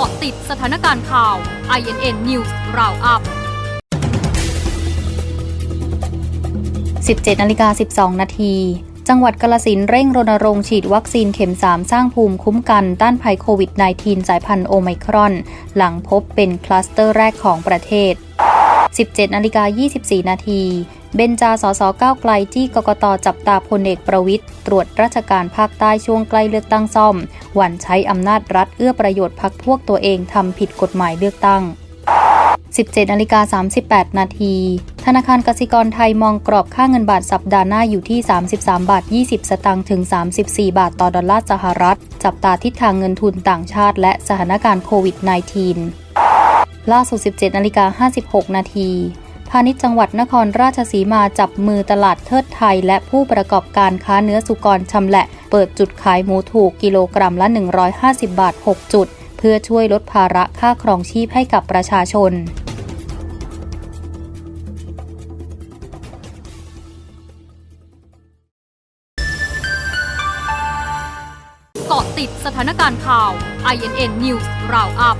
าะติดสถานการณ์ข่าว INN News Roundup 17นาฬิกา12 นาทีจังหวัดกาลสินเร่งรณรงค์ฉีดวัคซีนเข็ม 3 สร้างภูมิคุ้มกันต้านภัยโควิด -19 สายพันธุ์โอไมครอน หลังพบเป็นคลัสเตอร์แรกของประเทศ 17นาฬิกา24 นาที เบนจา สสก้าวไกลที่กกตจับตาพลเอกประวิทย์ตรวจราชการภาคใต้ช่วงใกล้เลือกตั้งซ่อม หวั่นใช้อำนาจรัฐเอื้อประโยชน์พักพวกตัวเองทำผิดกฎหมายเลือกตั้ง 17นาฬิกา38 นาที ธนาคารกสิกรไทยมองกรอบค่าเงินบาทสัปดาห์หน้าอยู่ที่ 33 บาท 20 สตางค์ถึง 34 บาทต่อดอลลาร์สหรัฐ จับตาทิศทางเงินทุนต่างชาติและสถานการณ์โควิด -19 ล่าสุด 17นาฬิกา56 นาที พาณิชย์จังหวัดนครราชสีมาจับมือตลาดเทิดไทย และผู้ประกอบการค้าเนื้อสุกรชำแหละ เปิดจุดขายหมูถูกกิโลกรัมละ 150 บาท 6 จุด เพื่อช่วยลดภาระค่าครองชีพให้กับประชาชนเกาะติดสถานการณ์ข่าว INN News Roundup